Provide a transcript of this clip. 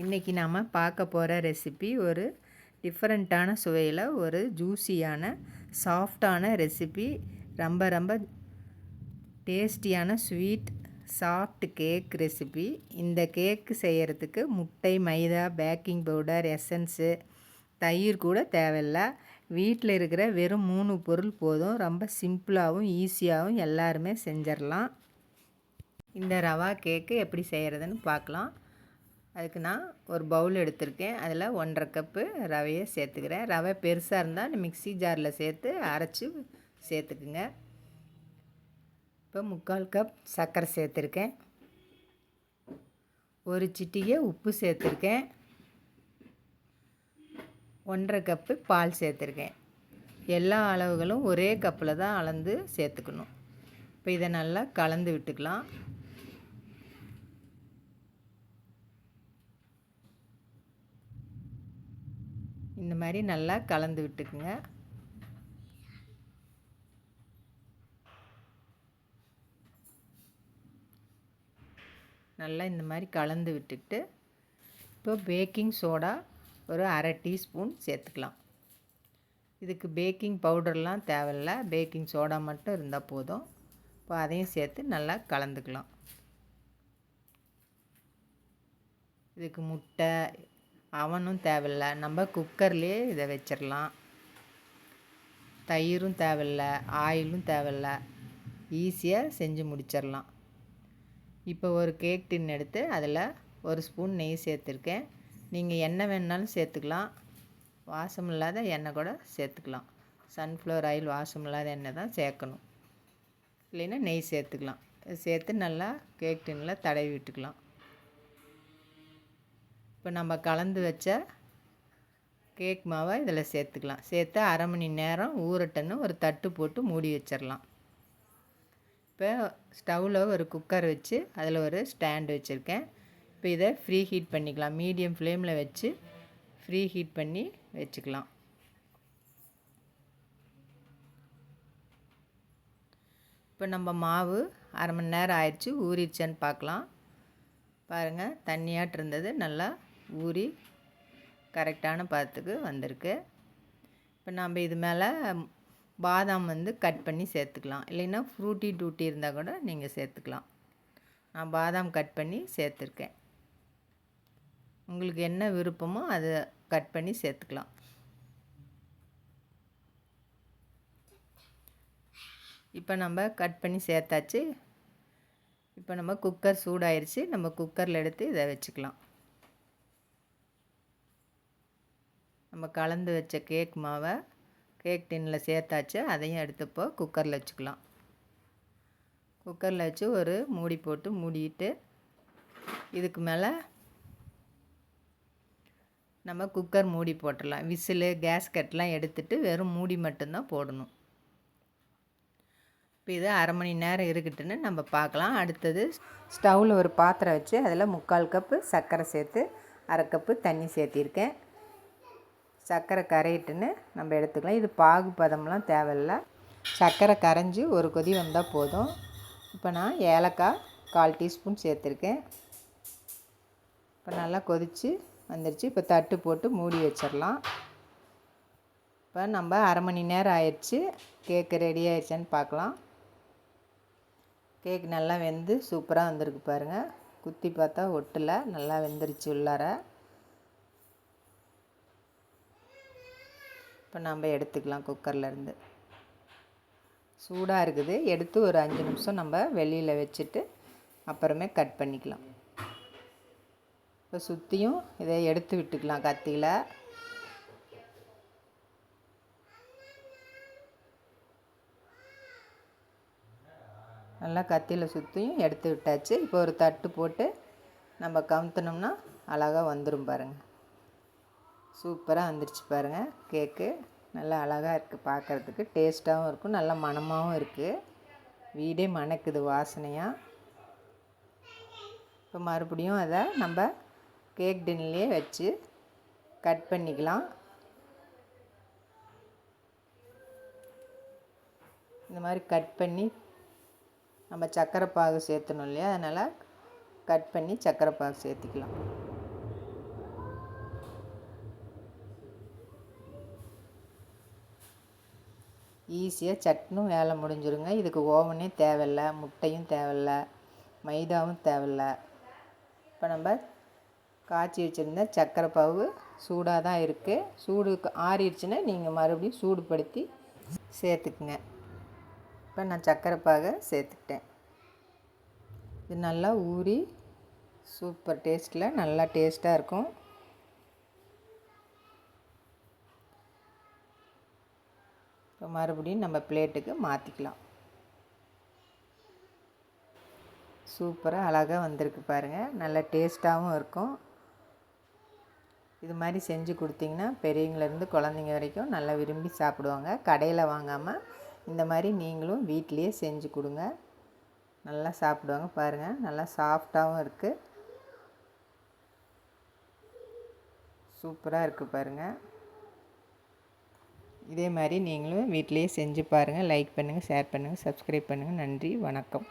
இன்றைக்கி நாம் பார்க்க போகிற ரெசிபி ஒரு டிஃப்ரெண்ட்டான சுவையில் ஒரு ஜூஸியான சாஃப்டான ரெசிபி ரொம்ப ரொம்ப டேஸ்டியான ஸ்வீட் சாஃப்ட் கேக் ரெசிபி இந்த கேக்கு செய்கிறதுக்கு முட்டை மைதா பேக்கிங் பவுடர் எசன்ஸு தயிர் கூட தேவையில்லை. வீட்டில் இருக்கிற வெறும் மூணு பொருள் போதும். ரொம்ப சிம்பிளாகவும் ஈஸியாகவும் எல்லாருமே செஞ்சிடலாம் இந்த ரவா கேக்கு எப்படி செய்கிறதுன்னு பார்க்கலாம். அதுக்கு நான் ஒரு பவுல் எடுத்திருக்கேன். அதில் ஒன்றரை கப்பு ரவையை சேர்த்துக்கிறேன். ரவை பெருசாக இருந்தால் மிக்சி ஜாரில் சேர்த்து அரைச்சி சேர்த்துக்குங்க. இப்போ முக்கால் கப் சர்க்கரை சேர்த்துருக்கேன். ஒரு சிட்டிகை உப்பு சேர்த்துருக்கேன். ஒன்றரை கப்பு பால் சேர்த்துருக்கேன். எல்லா அளவுகளும் ஒரே கப்பில் தான் அளந்து சேர்த்துக்கணும். இப்போ இதை நல்லா கலந்து விட்டுக்கலாம். இந்த மாதிரி நல்லா கலந்து விட்டுக்குங்க. நல்லா இந்த மாதிரி கலந்து விட்டுட்டு இப்போ பேக்கிங் சோடா ஒரு அரை டீஸ்பூன் சேர்த்துக்கலாம். இதுக்கு பேக்கிங் பவுடர்லாம் தேவையில்ல பேக்கிங் சோடா மட்டும் இருந்தால் போதும். இப்போ அதையும் சேர்த்து நல்லா கலந்துக்கலாம். இதுக்கு முட்டை அவனும் தேவையில்ல. நம்ம குக்கர்லேயே இதை வச்சிடலாம் தயிரும் தேவையில்ல ஆயிலும் தேவையில்ல. ஈஸியாக செஞ்சு முடிச்சிடலாம் இப்போ ஒரு கேக் டின் எடுத்து அதில் ஒரு ஸ்பூன் நெய் சேர்த்துருக்கேன். நீங்கள் எண்ணெய் வேணுனாலும் சேர்த்துக்கலாம். வாசம் இல்லாத எண்ணெய் கூட சேர்த்துக்கலாம். சன்ஃப்ளவர் ஆயில் வாசம் இல்லாத எண்ணெய் தான் சேர்க்கணும். இல்லைன்னா நெய் சேர்த்துக்கலாம். சேர்த்து நல்லா கேக் டின்னில் தடவி விட்டுக்கலாம். இப்போ நம்ம கலந்து வச்ச கேக் மாவை இதில் சேர்த்துக்கலாம். சேர்த்து அரை மணி நேரம் ஊறட்டன்னு ஒரு தட்டு போட்டு மூடி வச்சிடலாம். இப்போ ஸ்டவ்வில் ஒரு குக்கர் வச்சு அதில் ஒரு ஸ்டாண்டு வச்சுருக்கேன். இப்போ இதை ஃப்ரீ ஹீட் பண்ணிக்கலாம். மீடியம் ஃப்ளேமில் வச்சு ஃப்ரீ ஹீட் பண்ணி வச்சுக்கலாம். இப்போ நம்ம மாவு அரை மணி நேரம் ஆயிடுச்சு. ஊறிடுச்சேன்னு பார்க்கலாம். பாருங்கள் தண்ணியாட்டு இருந்தது. நல்லா ஊறி கரெக்டான பதத்துக்கு வந்திருக்கு. இப்போ நம்ம இது மேலே பாதாம் வந்து கட் பண்ணி சேர்த்துக்கலாம். இல்லைன்னா ஃப்ரூட்டி டூட்டி இருந்தால் கூட நீங்கள் சேர்த்துக்கலாம். நான் பாதாம் கட் பண்ணி சேர்த்துருக்கேன். உங்களுக்கு என்ன விருப்பமோ அதை கட் பண்ணி சேர்த்துக்கலாம். இப்போ நம்ம கட் பண்ணி சேர்த்தாச்சு. இப்போ நம்ம குக்கர் சூடாயிருச்சு. நம்ம குக்கரில் எடுத்து இதை வச்சுக்கலாம். நம்ம கலந்து வச்ச கேக் மாவை கேக் டின்னில் சேர்த்தாச்சு. அதையும் எடுத்துப்போ குக்கரில் வச்சுக்கலாம். குக்கரில் வச்சு ஒரு மூடி போட்டு மூடிட்டு இதுக்கு மேலே நம்ம குக்கர் மூடி போட்டுடலாம். விசிலு கேஸ் கட்லாம் எடுத்துகிட்டு வெறும் மூடி மட்டும்தான் போடணும். இப்போ இது அரை மணி நேரம் இருக்கட்டுன்னு நம்ம பார்க்கலாம். அடுத்தது ஸ்டவ்வில் ஒரு பாத்திரம் வச்சு அதில் முக்கால் கப்பு சர்க்கரை சேர்த்து அரை கப்பு தண்ணி சேர்த்திருக்கேன். சர்க்கரை கரையிட்டுன்னு நம்ம எடுத்துக்கலாம். இது பாகு பதம்லாம் தேவையில்ல. சர்க்கரை கரைஞ்சி ஒரு கொதி வந்தால் போதும். இப்போ நான் ஏலக்காய் கால் டீஸ்பூன் சேர்த்துருக்கேன். இப்போ நல்லா கொதித்து வந்துருச்சு. இப்போ தட்டு போட்டு மூடி வச்சிடலாம். இப்போ நம்ம அரை மணி நேரம் ஆயிடுச்சு. கேக்கு ரெடி ஆயிடுச்சான்னு பார்க்கலாம். கேக் நல்லா வெந்து சூப்பராக வந்திருக்கு பாருங்கள் குத்தி பார்த்தா ஒட்டலை. நல்லா வெந்துருச்சு உள்ளார. இப்போ நம்ம எடுத்துக்கலாம் குக்கர்லேருந்து. சூடாக இருக்குது. எடுத்து ஒரு அஞ்சு நிமிஷம் நம்ம வெளியில் வச்சுட்டு அப்புறமே கட் பண்ணிக்கலாம். இப்போ சுற்றியும் இதை எடுத்து விட்டுக்கலாம் கத்தியில். நல்லா கத்தியில் சுற்றியும் எடுத்து விட்டாச்சு. இப்போ ஒரு தட்டு போட்டு நம்ம கமுத்தினோம்னா அழகாக வந்துடும் பாருங்கள் சூப்பராக வந்துருச்சு பாருங்கள் கேக்கு நல்லா அழகாக இருக்குது பார்க்குறதுக்கு டேஸ்ட்டாகவும் இருக்கும் நல்லா மணமாகவும் இருக்குது வீடே மணக்குது வாசனையாக இப்போ மறுபடியும் அதை நம்ம கேக் டின்லேயே வச்சு கட் பண்ணிக்கலாம். இந்த மாதிரி கட் பண்ணி நம்ம சக்கரை பாகு சேர்த்தணும் இல்லையா? அதனால் கட் பண்ணி சக்கரை பாகு சேர்த்திக்கலாம். ஈஸியாக சட்னும் வேலை முடிஞ்சிருங்க. இதுக்கு ஓவனே தேவையில்ல முட்டையும் தேவையில்ல மைதாவும் தேவையில்ல. இப்போ நம்ம காய்ச்சி வச்சுருந்த சர்க்கரை பாவு சூடாக தான் இருக்குது சூடு ஆறிடுச்சுன்னா நீங்கள் மறுபடியும் சூடுபடுத்தி சேர்த்துக்குங்க. இப்போ நான் சர்க்கரை பாகை சேர்த்துக்கிட்டேன். இது நல்லா ஊறி சூப்பர் டேஸ்ட்டில் நல்லா டேஸ்ட்டாக இருக்கும். இப்போ மறுபடியும் நம்ம பிளேட்டுக்கு மாற்றிக்கலாம் சூப்பராக அழகாக வந்திருக்கு பாருங்கள் நல்லா டேஸ்ட்டாகவும் இருக்கும். இது மாதிரி செஞ்சு கொடுத்தீங்கன்னா பெரியவங்கலேருந்து குழந்தைங்க வரைக்கும் நல்லா விரும்பி சாப்பிடுவாங்க. கடையில் வாங்காமல் இந்த மாதிரி நீங்களும் வீட்டிலையே செஞ்சு கொடுங்க. நல்லா சாப்பிடுவாங்க பாருங்கள் நல்லா சாஃப்டாகவும் இருக்குது சூப்பராக இருக்குது பாருங்கள் இதே மாதிரி நீங்களும் வீட்டிலேயே செஞ்சு பாருங்கள் லைக் பண்ணுங்கள் ஷேர் பண்ணுங்கள் சப்ஸ்கிரைப் பண்ணுங்கள். நன்றி வணக்கம்.